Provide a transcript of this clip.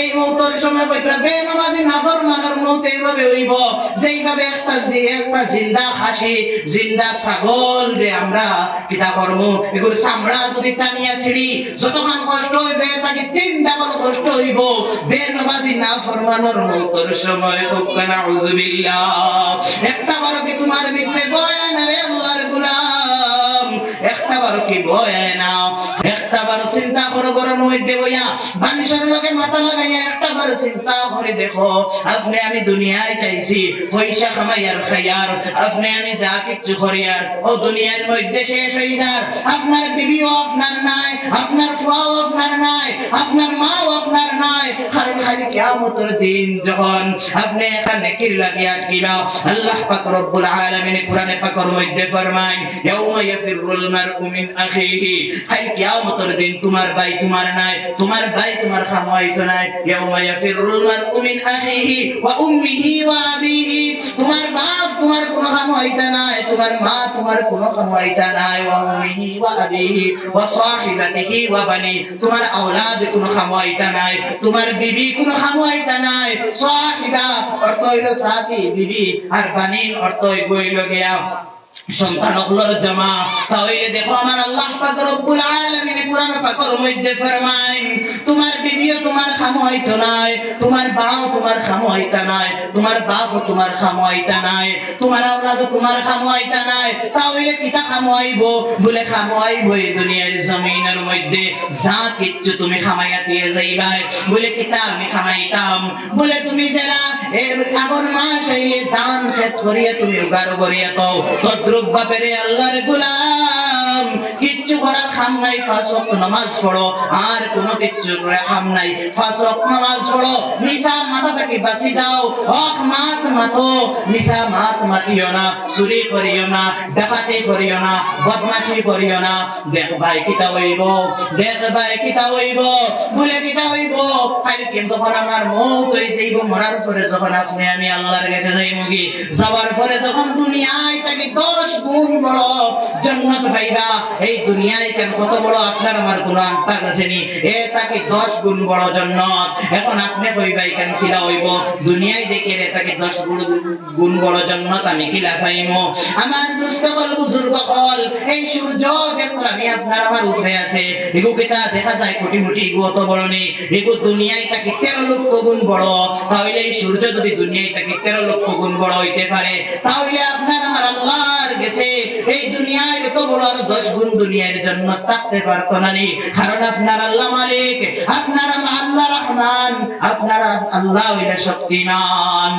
এই মৌতের সময় কইতরা বেনমাজি হইব। যেইভাবে একটা একটা জিন্দা খাসি জিন্দা ছাগল রে আমরা যদি টানিয়া ছিড়ি যতক্ষণ কষ্ট হইবে, তাকে কষ্ট হইব। বেনমাজি নাফরমানের মৌতের সময় একটা বারো কি তোমার ভিতরে বয়ান? রে আল্লাহর গুলাম। একটা বারো কি বয়ানা? একটা বারো চিন্তা করো গরম মধ্যে বইয়া মানুষের লগে মাথা লাগাইয়া একটা বারো চিন্তা করে, দেখো, আপনি আমি দুনিয়ায় চাইছি পয়সা খামাইয়ার খাইয়ার, আপনি আমি যা কিচ্ছু করিয়ার ও দুনিয়ার মধ্যে শেষ হয়ে যার, আপনার বিবিও আপনার নাই, আপনার ফুয়াও আপনার নাই, আপনার মাও আপনার নাই, খালি খালি কিয়ামতের দিন যখন আপনি এখানে নেকির লাগিয়া আটকিবা আল্লাহ পাক রব্বুল আলামিন কোরআনে পাকের মধ্যে ফরমায় ইয়াউমা ইয়াফিরুল মারউ মিন আখিহি খালি কিয়ামতের দিন তোমার ভাই তোমার নাই, তোমার ভাই তোমার নাই। ইয়াউমা মারউ মিন আখিহি ওয়া উম্মিহি ওয়া আবিহি। তোমার বাপ তোমার কোনো খামাইতা নাই, তোমার মা তোমার নাই। ওয়া উম্মিহি ওয়া আবিহি ওয়া সাহিবাতিহি ওয়া বানি। তোমার কোনো খামাইতা নাই, তোমার বিবি নাই। সাহিবা অর্থ হইল সাথী, বিবি। আর বানির অর্থ হইল গিয়া সন্তান হলোর জমা। তাহলে দেখো আমার আল্লাহ মধ্যে তোমার তোমার নাই, তোমার বাও তোমার নাই, তোমার বাপ তোমার নাই, তোমার আওলাদ তোমার নাই। তাহলে কিতা বলে এই দুনিয়ার জমিনের মধ্যে। যা কিচ্ছু তুমি খামাইয়া দিয়ে যাইবাই। বলে, কিতা আমি খামাইতাম? বলে, তুমি যারা এর আগর মাস হইলে দান খেত করিয়া তুমি উগারো করিয়া কও তদ্রুপ বাপেরে আল্লাহর গুলাম। করার নাই নামাজ পড়ো, আর কোনো করে নাই। নামাজ পড়ো মাথা থেকে যাও হক মাত মাতো মাত মাতিও না, চুরি করিও না, ডাকাতি করিও না, বদমাশি করিও না। দেখ ভাই কিতা হইব, দেখ ভাই কিতা হইব, বলে কিতা হইব। খালি কিন্তু আমার হয়ে যাইব, মরার পরে যখন আপনি আমি আল্লাহর কাছে যাইব কি? যাওয়ার পরে যখন দুনিয়ায় তাকে দশ গুণ বড় জন্নত পাইবা এই দুনিয়ায় কেন কত বড় আপনার আমার কোনো আন্তাজ আছে নি এ তাকে দশ গুণ বড় জন্নত। এখন আপনি কইবাই কেন খিলা হইব? দুনিয়ায় দেখে রে তাকে দশ গুণ গুণ বড় জন্নত আমি খিলা পাইম আমার দুস্থ বল বুজুর্গ হল এই সূর্য আমি আপনার আমার উঠে আছে? এগু কেটা দেখা যায় কোটি মুটি, এগু অত বড় নেই। এগু দুনিয়ায় তাকে তেরো লক্ষ গুণ বড়। তাহলে এই সূর্য যদি দুনিয়ায় তাকে তেরো লক্ষ গুণ বড় হইতে পারে, তাহলে আপনার আমার আল্লাহর আর দশ গুণ দুনিয়ার জন্য থাকতে পারতো না নি। কারণ আপনার আল্লাহ মালিক, আপনার আল্লাহ রহমান, আপনার আল্লাহ শক্তিমান।